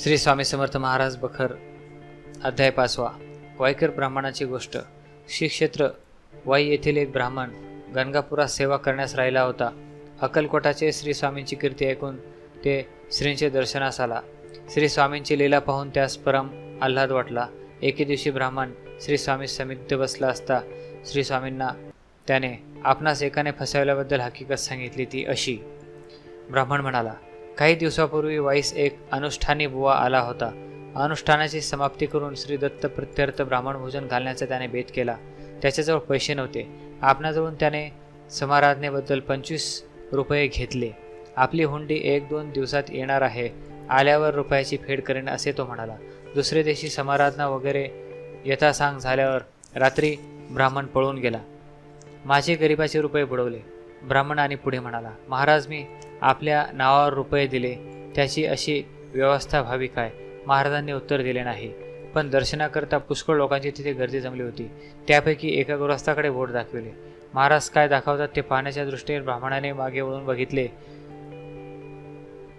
श्री स्वामी समर्थ महाराज बखर अध्याय पाचवा. वायकर ब्राह्मणाची गोष्ट. श्री क्षेत्र वाई येथील एक ब्राह्मण गणगापुरात सेवा करण्यास राहिला होता. अक्कलकोटाचे श्री स्वामींची कीर्ती ऐकून ते श्रींचे दर्शनास आला. श्री स्वामींची लीला पाहून त्यास परम आल्हाद वाटला. एके दिवशी ब्राह्मण श्री स्वामी समित बसला असता श्री स्वामींना त्याने आपणास एकाने फसवल्याबद्दल हकीकत सांगितली ती अशी. ब्राह्मण म्हणाला काही दिवसापूर्वी वाईस एक अनुष्ठानी बुवा आला होता. अनुष्ठानाची समाप्ती करून श्री दत्त प्रत्यर्थ ब्राह्मण भोजन घालण्याचा त्याने बेत केला. त्याच्याजवळ पैसे नव्हते. आपणाजवळून त्याने समाराधनेबद्दल पंचवीस रुपये घेतले. आपली हुंडी एक दोन दिवसात येणार आहे. आल्यावर रुपयाची फेड करेन असे तो म्हणाला. दुसऱ्या दिवशी समाराधना वगैरे यथासांग झाल्यावर रात्री ब्राह्मण पळून गेला. माझे गरिबाचे रुपये बुडवले. ब्राह्मण आणि पुढे म्हणाला महाराज मी आपल्या नावावर रुपये दिले. त्याची अशी व्यवस्था व्हावी काय? महाराजांनी उत्तर दिले नाही. पण दर्शनाकरता पुष्कळ लोकांची तिथे गर्दी जमली होती. त्यापैकी एका गृहस्थाकडे बोट दाखविले. महाराज काय दाखवतात ते पाहण्याच्या दृष्टीने ब्राह्मणाने मागे वळून बघितले.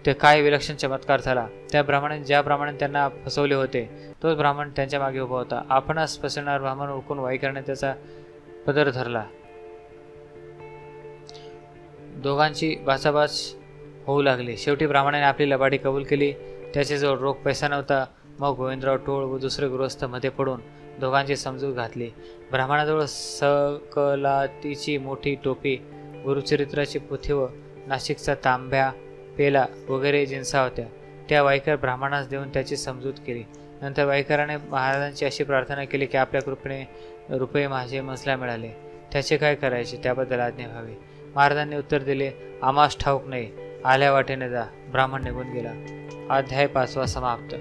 ते काय विलक्षण चमत्कार झाला. त्या ब्राह्मणाने ज्या ब्राह्मणाने त्यांना फसवले होते तोच ब्राह्मण त्यांच्या मागे उभा होता. आपणच फसवणार ब्राह्मण ओळखून करण्यात त्याचा पदर धरला. दोघांची भासाभास होऊ लागली. शेवटी ब्राह्मणाने आपली लबाडी कबूल केली. त्याच्याजवळ रोख पैसा नव्हता. मग गोविंदराव टोळ व दुसरे गृहस्थमध्ये पडून दोघांची समजूत घातली. ब्राह्मणाजवळ सकलातीची मोठी टोपी गुरुचरित्राची पोथी व नाशिकचा तांब्या पेला वगैरे जिन्सा होत्या. त्या वाईकर ब्राह्मणास देऊन त्याची समजूत केली. नंतर वाईकराने महाराजांची अशी प्रार्थना केली की आपल्या कृपेने रुपये माझे मसला मिळाले. त्याचे काय करायचे? त्याबद्दल आज्ञा व्हावी. महाराजांनी उत्तर दिले आम्हास ठाऊक नाही. आल्या वाटेने जा. ब्राह्मण निघून गेला. अध्याय पाचवा समाप्त.